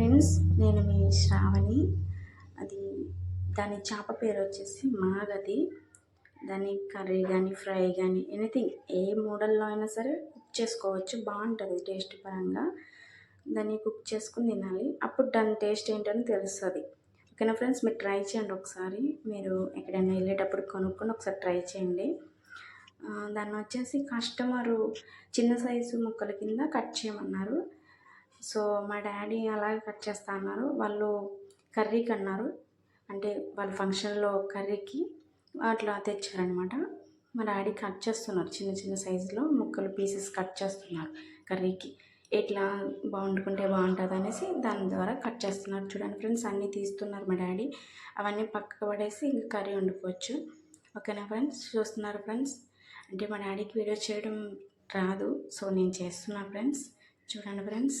Friends నేను మీ శ్రావణి. అది దాని చేప పేరు వచ్చేసి మాగది. దాని కర్రీ కానీ ఫ్రై కానీ ఎనీథింగ్ ఏ మోడల్లో అయినా సరే కుక్ చేసుకోవచ్చు. బాగుంటుంది టేస్ట్ పరంగా. దాన్ని కుక్ చేసుకుని తినాలి. అప్పుడు దాని టేస్ట్ ఏంటని తెలుస్తుంది. ఓకేనా ఫ్రెండ్స్? మీరు ట్రై చేయండి ఒకసారి. మీరు ఎక్కడైనా వెళ్ళేటప్పుడు కొనుక్కొని ఒకసారి ట్రై చేయండి. దాన్ని వచ్చేసి కస్టమరు చిన్న సైజు ముక్కల కింద కట్ చేయమన్నారు. సో మా డాడీ అలాగే కట్ చేస్తా అన్నారు. వాళ్ళు కర్రీకి అన్నారు అంటే వాళ్ళ ఫంక్షన్లో కర్రీకి అట్లా తెచ్చారనమాట మా డాడీ కట్ చేస్తున్నారు. చిన్న చిన్న సైజులో ముక్కలు పీసెస్ కట్ చేస్తున్నారు కర్రీకి. ఎట్లా బాగుండుకుంటే బాగుంటుంది అనేసి దాని ద్వారా కట్ చేస్తున్నారు. చూడండి ఫ్రెండ్స్ అన్నీ తీస్తున్నారు మా డాడీ. అవన్నీ పక్కకు పడేసి ఇంకా కర్రీ వండుకోవచ్చు. ఓకేనా ఫ్రెండ్స్? చూస్తున్నారు ఫ్రెండ్స్? అంటే మా డాడీకి వీడియో చేయడం రాదు. సో నేను చేస్తున్నా ఫ్రెండ్స్. చూడండి ఫ్రెండ్స్.